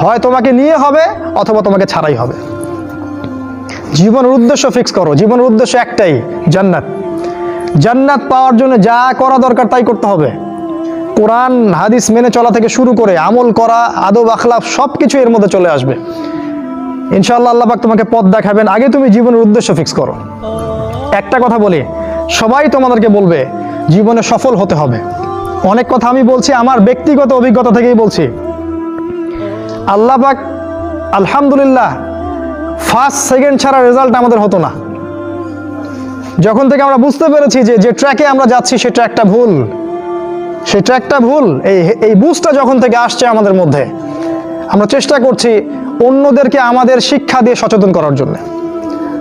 হয় তোমাকে নিয়ে হবে অথবা তোমাকে ছাড়াই হবে। জীবনের উদ্দেশ্য ফিক্স করো। জীবনের উদ্দেশ্য একটাই, জান্নাত। জান্নাত পাওয়ার জন্য যা করা দরকার তাই করতে হবে। কোরআন, হাদিস মেনে চলা থেকে শুরু করে আমল করা, আদব, আখলাফ সব কিছু এর মধ্যে চলে আসবে। ইনশাআল্লাহ আল্লাহ পাক তোমাকে পথ দেখাবেন। আগে তুমি জীবনের উদ্দেশ্য ফিক্স করো। একটা কথা বলি, সবাই তোমাদেরকে বলবে, জীবনে সফল হতে হবে। অনেক কথা আমি বলছি, আমার ব্যক্তিগত অভিজ্ঞতা থেকেই বলছি। আল্লাহ পাক, আলহামদুলিল্লাহ ফার্স্ট সেকেন্ড ছাড়া রেজাল্ট আমাদের হতো না। যখন থেকে আমরা বুঝতে পেরেছি যে যে ট্র্যাকে আমরা যাচ্ছি, সে ট্র্যাকটা ভুল। সেই ট্র্যাকটা ভুল, এই এই বুঝটা যখন থেকে আসছে আমাদের মধ্যে, আমরা চেষ্টা করছি অন্যদেরকে আমাদের শিক্ষা দিয়ে সচেতন করার জন্য।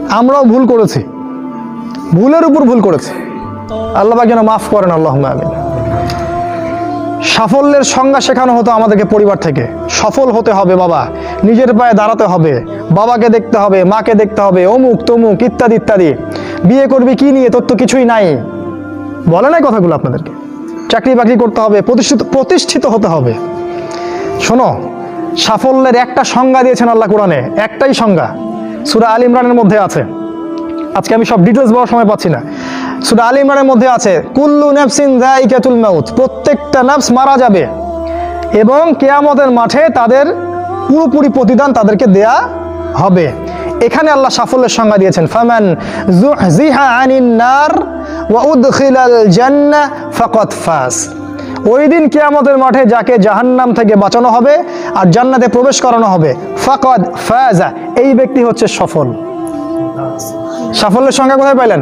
আমরাও ভুল করেছি। ভুলের উপর ভুল করেছি। আল্লাহ যেন মাফ করেন আল্লাহ আমিন। সাফল্যের সংজ্ঞা শেখানো হতো আমাদেরকে পরিবার থেকে। সফল হতে হবে বাবা। নিজের পায়ে দাঁড়াতে হবে। বাবাকে দেখতে হবে, মাকে দেখতে হবে, অমুক, তমুক, ইত্যাদি ইত্যাদি। বিয়ে করবি কি নিয়ে তোর তো কিছুই নাই। বলে নাই কথাগুলো আপনাদেরকে। চাকরি বাকরি করতে হবে, প্রতিষ্ঠিত প্রতিষ্ঠিত হতে হবে। শোনো, সাফল্যের একটা সংজ্ঞা দিয়েছেন আল্লাহ কোরআনে। একটাই সংজ্ঞা। সুরা আল ইমরানের মধ্যে আছে। আজকে আমি সব ডিটেলস বলার সময় পাচ্ছি না। সুরা আল ইমরানের মধ্যে আছে, কুল্লু নাফসিন যায়িকাতুল মাউত, প্রত্যেকটা নাফস মারা যাবে। এবং কেয়ামতের মাঠে তাদের পুরোপুরি প্রতিদান তাদেরকে দেয়া হবে। এখানে আল্লাহ সাফল্যের সংজ্ঞা দিয়েছেন, ফামান জুহজিহা আনিন নার ওয়া উদখিলাল জান্নাহ ফাকাদ ফাস ওই দিন কেয়ামতের মাঠে যাকে জাহান্নাম থেকে বাঁচানো হবে আর জান্নাতে প্রবেশ করানো হবে, ফাকাদ ফাজা, এই ব্যক্তি হচ্ছে সফল। সাফল্যের সংজ্ঞা কোথায় পাইলেন?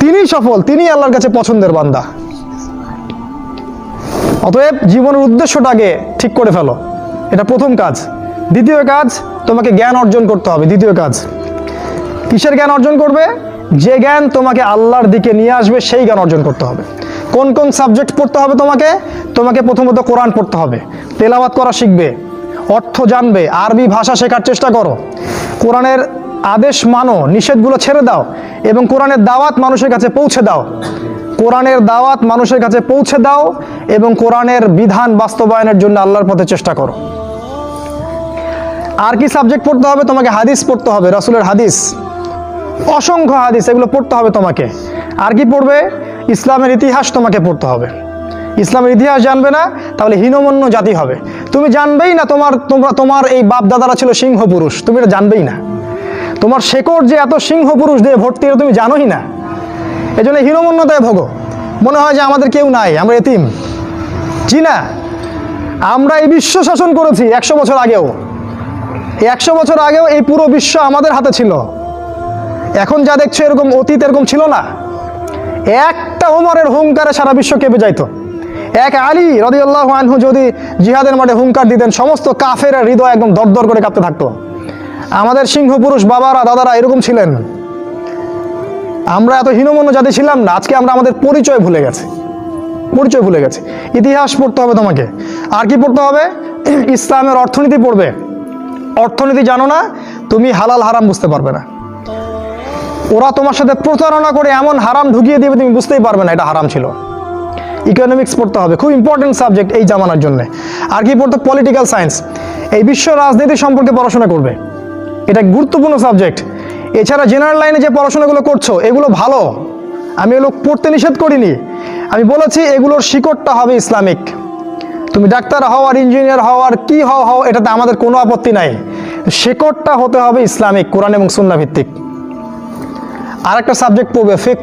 তিনি সফল তিনি আল্লাহর কাছে পছন্দের বান্দা। অতএব জীবনের উদ্দেশ্যটাকে ঠিক করে ফেলো। এটা প্রথম কাজ। দ্বিতীয় কাজ, তোমাকে জ্ঞান অর্জন করতে হবে। দ্বিতীয় কাজ, কিসের জ্ঞান অর্জন করবে? যে জ্ঞান তোমাকে আল্লাহর দিকে নিয়ে আসবে, সেই জ্ঞান অর্জন করতে হবে। কোন কোন সাবজেক্ট পড়তে হবে তোমাকে? তোমাকে প্রথমত কোরআন পড়তে হবে। তেলাওয়াত করা শিখবে। অর্থ জানবে। আরবি ভাষা শেখার চেষ্টা করো। কোরআনের আদেশ মানো, নিষেধগুলো ছেড়ে দাও এবং কোরআনের দাওয়াত মানুষের কাছে পৌঁছে দাও। কোরআনের দাওয়াত মানুষের কাছে পৌঁছে দাও এবং কোরআনের বিধান বাস্তবায়নের জন্য আল্লাহর পথে চেষ্টা করো। আর কি সাবজেক্ট পড়তে হবে? তোমাকে হাদিস পড়তে হবে, রাসূলের হাদিস। অসংখ্য হাদিস, এগুলো পড়তে হবে তোমাকে। আর কি পড়বে? ইসলামের ইতিহাস তোমাকে পড়তে হবে। ইসলামের ইতিহাস জানবে না, তাহলে হীনমন্য জাতি হবে। তুমি জানবেই না তোমার, তোমরা, তোমার এই বাপ দাদারা ছিল সিংহ পুরুষ তুমি এটা জানবেই না। তোমার শেকড় যে এত সিংহ পুরুষ দিয়ে ভর্তি, এটা তুমি জানোই না। এই জন্য হীনমন্যতায় ভোগো। মনে হয় যে আমাদের কেউ নাই, আমরা এতিম। জি না, আমরা এই বিশ্ব শাসন করেছি একশো বছর আগেও। একশো বছর আগেও এই পুরো বিশ্ব আমাদের হাতে ছিল। এখন যা দেখছ এরকম অতীত এরকম ছিল না। একটা ওমরের হুঙ্কারে সারা বিশ্ব কেঁপে যাইতো। এক আলী রদিউল্লাহ আনহু যদি জিহাদের মাঠে হুঙ্কার দিতেন, সমস্ত কাফের হৃদয় একদম দরদর করে কাঁপতে থাকতো। আমাদের সিংহ পুরুষ বাবারা, দাদারা এরকম ছিলেন। আমরা এত হীনমন্য জাতি ছিলাম না, আজকে আমরা আমাদের পরিচয় ভুলে গেছি। পরিচয় ভুলে গেছে। ইতিহাস পড়তে হবে তোমাকে। আর কি পড়তে হবে? ইসলামের অর্থনীতি পড়বে। অর্থনীতি জানো না, তুমি হালাল হারাম বুঝতে পারবে না। ওরা তোমার সাথে প্রতারণা করে এমন হারাম ঢুকিয়ে দিবে, তুমি বুঝতেই পারবে না, এটা হারাম ছিল। ইকোনমিক্স পড়তে হবে, খুব ইম্পর্টেন্ট সাবজেক্ট এই জামানার জন্য। আর কি পড়তে পলিটিক্যাল সায়েন্স এই বিশ্ব রাজনীতি সম্পর্কে পড়াশোনা করবে। এটা গুরুত্বপূর্ণ সাবজেক্ট। এছাড়া জেনারেল লাইনে যে পড়াশোনাগুলো করছ, এগুলো ভালো। আমি এগুলো পড়তে নিষেধ করিনি। আমি বলেছি, এগুলোর শিকড়টা হবে ইসলামিক। তুমি ডাক্তার হও আর ইঞ্জিনিয়ার হও আর কি হও হও, এটাতে আমাদের কোনো আপত্তি নাই। শেকড়টা হতে হবে ইসলামিক, কোরআন এবং সুন্না ভিত্তিক। আর একটা সাবজেক্ট পড়বে ফেক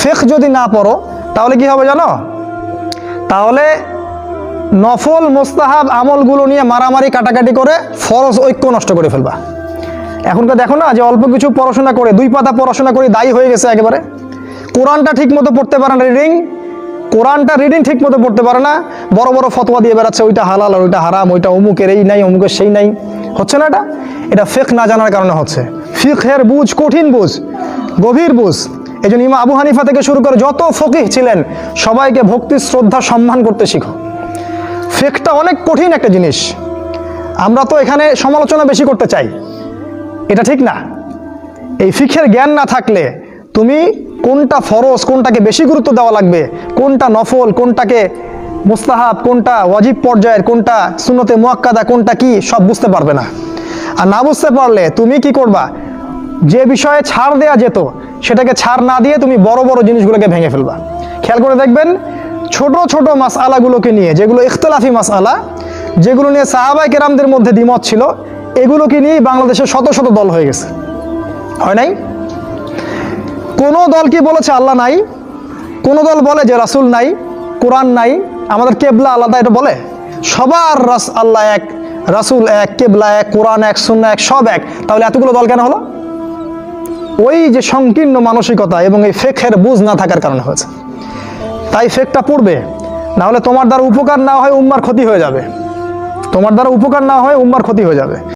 ফেক যদি না পড়ো, তাহলে কি হবে জানো? তাহলে নফল, মোস্তাহাব আমলগুলো নিয়ে মারামারি, কাটাকাটি করে ফরজ ঐক্য নষ্ট করে ফেলবা। এখনকার দেখো না যে অল্প কিছু পড়াশোনা করে, দুই পাতা পড়াশোনা করে দায়ী হয়ে গেছে একেবারে। কোরআনটা ঠিক মতো পড়তে পারে না রিডিং কোরআনটা রিডিং ঠিক মতো পড়তে পারে না। বড় বড় ফতোয়া দিয়ে বেড়াচ্ছে, ওইটা হালাল আর ওইটা হারাম, ওইটা অমুকের এই নাই, অমুকের সেই নাই। হচ্ছে না এটা? এটা ফেক না জানার কারণে হচ্ছে। ফিকহের বুঝ কঠিন বুঝ, গভীর বুঝ। এই জন্য ইমা আবু হানিফা থেকে শুরু করে যত ফকিহ ছিলেন, সবাইকে ভক্তি, শ্রদ্ধা, সম্মান করতে শিখো। ফেকটা অনেক কঠিন একটা জিনিস। আমরা তো এখানে সমালোচনা বেশি করতে চাই। এটা ঠিক না। এই ফিখের জ্ঞান না থাকলে তুমি কোনটা ফরজ, কোনটাকে বেশি গুরুত্ব দেওয়া লাগবে, কোনটা নফল, কোনটাকে মুস্তাহাব, কোনটা ওয়াজিব পর্যায়ের, কোনটা সুন্নতে মোয়াক্কাদা, কোনটা কি, সব বুঝতে পারবে না। আর না বুঝতে পারলে তুমি কি করবা? যে বিষয়ে ছাড় দেয়া যেত, সেটাকে ছাড় না দিয়ে তুমি বড় বড় জিনিসগুলোকে ভেঙে ফেলবা। খেয়াল করে দেখবেন ছোট ছোট মাস আলাগুলোকে নিয়ে, যেগুলো ইখতলাফি মাস আলা যেগুলো নিয়ে সাহাবাই কেরামদের মধ্যে দ্বিমত ছিল, এগুলোকে নিয়েই বাংলাদেশে শত শত দল হয়ে গেছে। হয় নাই? কোনো দল কি বলেছে আল্লাহ নাই? কোনো দল বলে যে রাসূল নাই, কোরআন নাই? আমাদের কেবলা আলাদা এটা বলে? সবার রাস, আল্লাহ এক, রাসূল এক, কেবলা এক, কোরআন এক সুন্না এক, সব এক। তাহলে এতগুলো দল কেন হলো? ওই যে সংকীর্ণ মানসিকতা এবং এই ফেকের বুঝ না থাকার কারণে হয়েছে। তাই ফেকটা পড়বে। নাহলে তোমার দ্বারা উপকার না হয় উম্মার ক্ষতি হয়ে যাবে। তোমার দ্বারা উপকার না হয় উম্মার ক্ষতি হয়ে যাবে।